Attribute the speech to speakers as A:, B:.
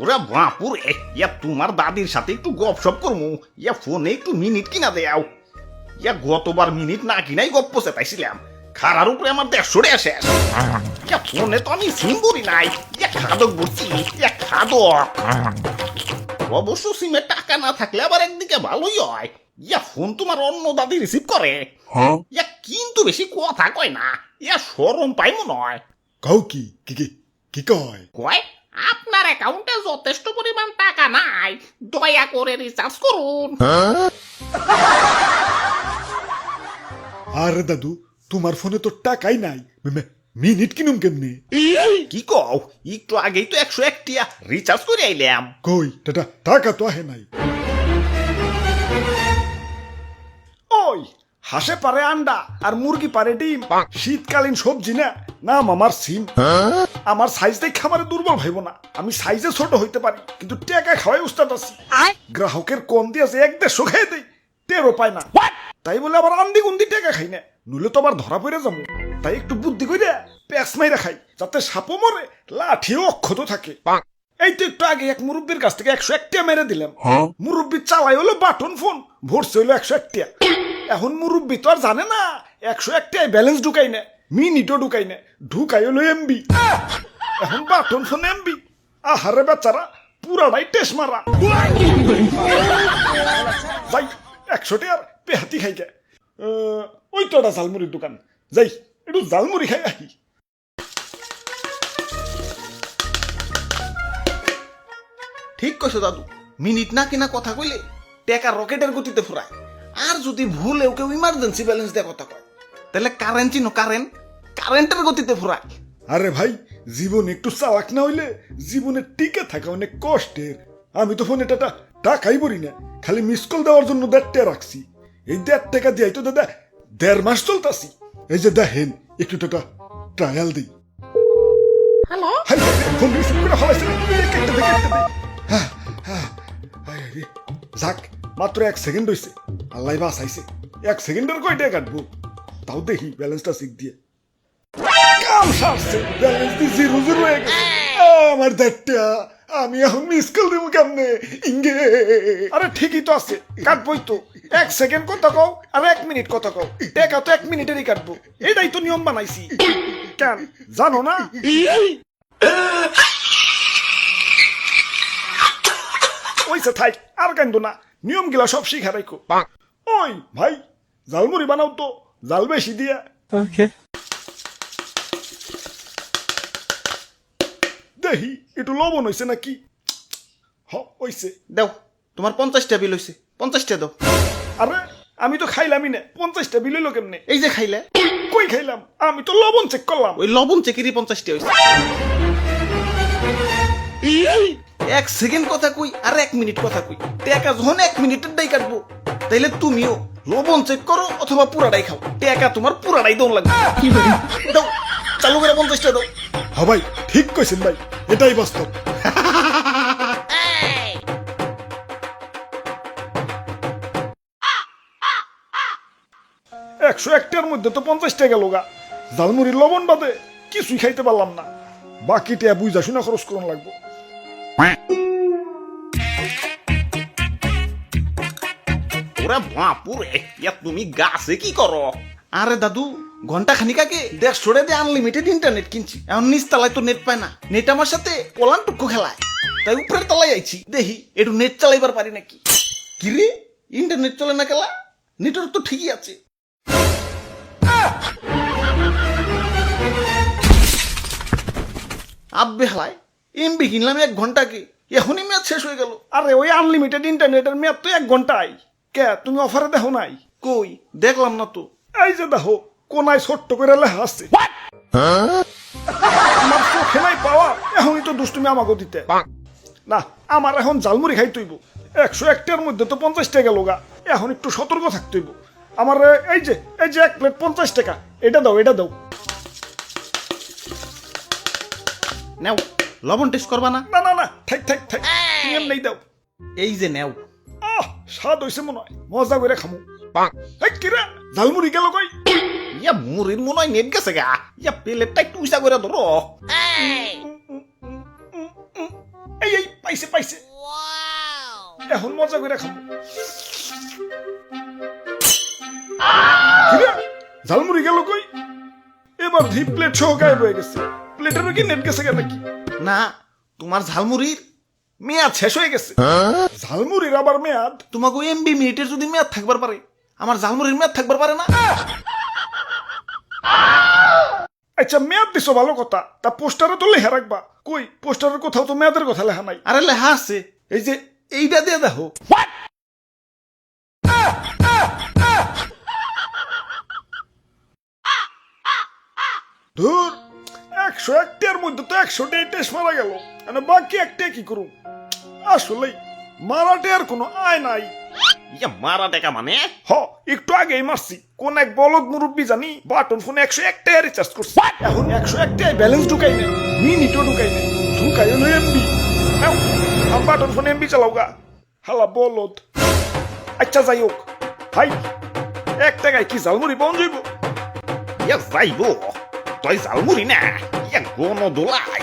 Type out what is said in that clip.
A: ওরা বাপুরে ইয়া তোমার দাদির সাথে একটু গপসপ করমু। ইয়া ফোনে একটু মিনিট কিনা দেও ইয়া গতবার মিনিট না কিনাই গপ্প চেতাইছিলাম খারার উপরে আমার দেড়শো টাকা শেষ ইয়া ফোনে তো আমি সিম করি নাই। ইয়া খাদক বলছি ইয়া খাদক। অবশ্য সিমে টাকা না থাকলে আবার একদিকে ভালোই হয়। ইয়া ফোন তোমার অন্য দাদি রিসিভ করে। ইয়া কিন্তু বেশি কথা কয় না। ইয়া সরম পাই মনে হয়
B: কও কি? কি কি? কি কয়?
A: কয়? আপনার অ্যাকাউন্টে যথেষ্ট পরিমাণ টাকা নাই দয়া করে রিচার্জ করুন।
B: আরে দাদু তোমার ফোনে তো টাকাই নাই। মে- মে- মিনিট কিনুম কেমনে?
A: কি কও? একটু আগেই তো একশো একটিয়া রিচার্জ করে আইলাম।
B: কই? টাটা টাকা তো আহে নাই। ওই হাসে পারে আন্ডা আর মুরগি পারে ডিম। শীতকালীন সবজি না নাম আমার সিম। আমার সাইজ দেখে আমার দুর্বল ভাইব না। আমি সাইজে ছোট হইতে পারি কিন্তু টাকা খাওয়াই উস্তাদ আছি। গ্রাহকের কম দিয়েছে এক দেড়শো খেয়ে দেই টেরও পায় না। তাই বলে আবার আন্দি গুন্দি টাকা খাই না। নইলে তো আবার ধরা পড়ে যাব। তাই একটু বুদ্ধি করে প্যাঁচ মাইরা খাই যাতে সাপও মরে লাঠিও অক্ষত থাকে। এই তো একটু আগে এক মুরব্বীর কাছ থেকে একশো একটিয়া মেরে দিলাম। মুরব্বী চালাই হলো বাটন ফোন ভরছে হলো একশো একটিয়া। এখন মুরব্বী তো আর জানে না একশো একটিয়ায় ব্যালেন্স ঢুকাই না। মিনিটও ঢুকাই না ঢুকাই হলো এমবি এখন বাটন ফোন এমবি আহারে বেচারা পুরাটাই টেস মারা যাই একশো টিয়ার পেহাতি খাই আহ, ওই তো একটা ঝালমুড়ির দোকান যাই একটু ঝালমুড়ি খাই আহি
A: ঠিক কইছো দাদু মিনিট না কিনা কথা কইলে টেকা রকেটের গতিতে ফুরায়। আর যদি ভুল ভুলেও কেউ ইমার্জেন্সি ব্যালেন্স দেওয়ার কথা তাহলে কারেন্ট চিনো কারেন্ট কারেন্টের গতিতে ফুরায়
B: আরে ভাই জীবন একটু চালাক না হইলে জীবনে টিকে থাকা অনেক কষ্টের। আমি তো ফোনে টাটা টাকাই পড়ি না খালি মিস কল দেওয়ার জন্য দেড় টাকা রাখছি। এই দেড় টাকা দিয়ে তো দাদা দেড় মাস চলতাছি। এই যে দেখেন একটু টাটা ট্রায়াল দিই।
A: হ্যালো
B: হাই হাই রে, ফোন রিসিভ করে ফলাইছে কেটে দে, কেটে দে। যাক মাত্র এক সেকেন্ড হইছে আল্লাহ বাস আইছে এক সেকেন্ডের কয়টা কাটবো? তাও দেখি ব্যালেন্সটা শিখ দিয়ে। কাম সারছে ব্যালেন্স দিয়ে জিরো জিরো হয়ে গেছে। আমার দেড়টা আমি এখন মিস কল দেবো কেমনে? ইঙ্গে। আরে ঠিকই তো আছে কাটবই তো। এক সেকেন্ড কথা কও আর এক মিনিট কথা কও? টাকা তো এক মিনিটেরই কাটবো। এটাই তো নিয়ম বানাইছি। কেন? জানো না? ওইসে থাই আর কান্দো না। নিয়ম গিলা সব শিখা রাখো ওই ভাই জালমুড়ি বানাও তো। জাল বেশি দিয়া।
C: Okay.
B: দেখি একটু লবণ হইছে নাকি? হ হইছে।
A: দেও তোমার পঞ্চাশটা বিল হইছে। পঞ্চাশটা দাও।
B: আরে আমি তো খাইলামই না। পঞ্চাশটা বিল হইল কেমনে?
A: এই যে খাইলে।
B: কই খাইলাম? আমি তো লবণ চেক করলাম।
A: ওই লবণ চেকেরই পঞ্চাশটা হইছে। এক সেকেন্ড কথা কই আর এক মিনিট কথা কই। টেকা যখন এক মিনিটের দাই কাটবো তাইলে তুমিও। লবণ চেক করো অথবা পুরাটাই খাও। টেকা তোমার পুরাটাই দম লাগবে। দাও চালু করে পঞ্চাশটা দাও।
B: হ ভাই ঠিক কইছেন ভাই এটাই বাস্তব। একশো একটার মধ্যে তো পঞ্চাশ টাকা লোগা জালমুড়ির লবণ বাদে কিছুই খাইতে পারলাম না। বাকি টিয়া বুঝা শুনে খরচ করুন লাগবো।
A: ওরা বাপুরে তুমি গাছে কি করো? আরে দাদু ঘণ্টা খানিক আগে দেড়শো দিয়ে আনলিমিটেড ইন্টারনেট কিনছি। এখন নিচ তলায় তো নেট পায় না। নেট আমার সাথে পলান টুকু খেলায়। তাই উপরের তলায় আইছি। দেখি একটু নেট চালাইবার পারি নাকি? কি রে? ইন্টারনেট চলে না খেলা? নেটওয়ার্ক তো ঠিকই আছে। আব্বে হালায় এমবি কিনলাম এক ঘন্টাকে এখনই ম্যাচ শেষ হয়ে গেল।
B: আরে ওই আনলিমিটেড ইন্টারনেটের মেয়াদ তো এক ঘন্টায় কে তুমি অফারে দেখো নাই?
A: কই? দেখলাম না তো।
B: এই যে দেখো কোনায় ছোট্ট করে লেখা আছে। আমার চোখে নাই পাওয়া এখনই তো দুষ্টুমি আমাকে দিতে। না আমার এখন জালমুড়ি খাই একশো একটার মধ্যে তো পঞ্চাশ টাকা লোগা। এখন একটু সতর্ক থাকতে আমার এই যে এই যে এক প্লেট পঞ্চাশ টাকা। এটা দাও এটা দাও।
A: নেও লবণ টেস্ট করবা না?
B: না না না থাক থাক থাক। তুমি এমনি দাও।
A: এই যে নেও।
B: স্বাদ হইছে মনে হয় মজা করে খামু। এই কিরা ঝালমুড়ি গেল কই
A: ইয়া মুড়ির মনে হয় নেট গেছে গা। ইয়া প্লেটটা একটু উঁচা করে ধরো
B: এই। এই পাইছে পাইছে। এখন মজা করে কিরে, ঝালমুড়ি গেল কই এবার ধি প্লেট সহ গায়েব হয়ে গেছে। প্লেটেরও কি নেট গেছে নাকি?
A: না তোমার ঝালমুড়ির মেয়াদ শেষ হয়ে গেছে।
B: ঝালমুড়ির আবার মেয়াদ।
A: তোমাকে এমবি মিনিটের যদি মেয়াদ থাকবার পারে আমার ঝালমুড়ির মেয়াদ থাকবার পারে না?
B: আচ্ছা মেয়াদ দিছো ভালো কথা তা পোস্টারে তো লেখা রাখবা। কই পোস্টারের কোথাও তো মেয়াদের কথা লেখা নাই।
A: আরে লেহা আছে এই যে এইটা দিয়ে দেখো।
B: ধুর। একশো একটার মধ্যে তো একশোটাই টেস্ট মারা গেল। মানে বাকি একটা কি করুম? আসলে মারাটে আর কোনো আয় নাই।
A: ইয়া মারা টাকা মানে?
B: হ একটু আগেই মারছি। কোন এক বলদ মুরব্বী জানি বাটন ফোনে একশো একটাই রিচার্জ করছি। এখন একশো একটাই ব্যালেন্স ঢুকাই নেই মিনিটও ঢুকাই নেই। ঢুকাই হলো এমবি বাটন ফোনে এমবি চালাও গা। হালা বলদ। আচ্ছা যাই হোক। ভাই এক টাকায় কি ঝালমুড়ি পাওয়া যাইব
A: ইয়া যাইব। তই ঝালমুড়ি না ইয়া গণ দোলাই